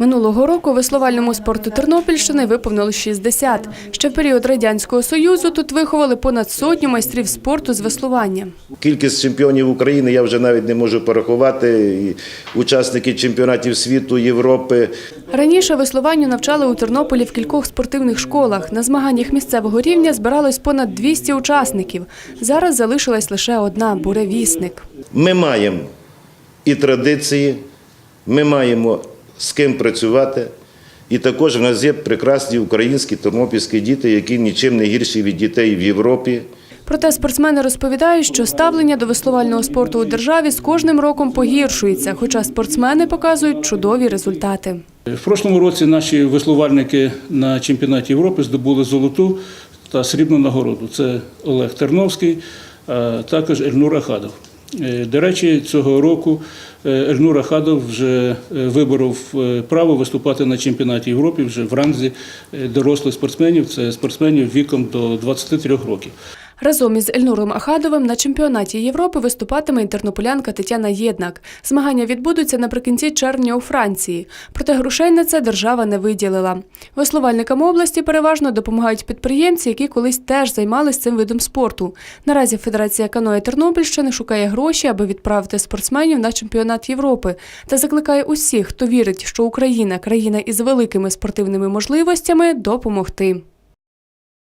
Минулого року веслувальному спорту Тернопільщини виповнилось 60. Ще в період Радянського Союзу тут виховали понад сотню майстрів спорту з веслування. Кількість чемпіонів України я вже навіть не можу порахувати. І учасники чемпіонатів світу, Європи. Раніше веслуванню навчали у Тернополі в кількох спортивних школах. На змаганнях місцевого рівня збиралось понад 200 учасників. Зараз залишилась лише одна – буревісник. Ми маємо і традиції, ми маємо з ким працювати. І також в нас є прекрасні українські тернопільські діти, які нічим не гірші від дітей в Європі. Проте спортсмени розповідають, що ставлення до веслувального спорту у державі з кожним роком погіршується, хоча спортсмени показують чудові результати. В прошлому році наші веслувальники на чемпіонаті Європи здобули золоту та срібну нагороду. Це Олег Терновський, а також Ельнур Ахадов. Е, До речі, цього року е, Ельнур Ахадов вже е, виборов право виступати на чемпіонаті Європи вже в ранзі е, дорослих спортсменів. Це спортсменів віком до 23 років. Разом із Ельнуром Ахадовим на чемпіонаті Європи виступатиме і тернополянка Тетяна Єднак. Змагання відбудуться наприкінці червня у Франції. Проте грошей на це держава не виділила. Веслувальникам області переважно допомагають підприємці, які колись теж займалися цим видом спорту. Наразі Федерація каноє Тернопільщини шукає гроші, аби відправити спортсменів на чемпіонат Європи та закликає усіх, хто вірить, що Україна країна із великими спортивними можливостями, допомогти.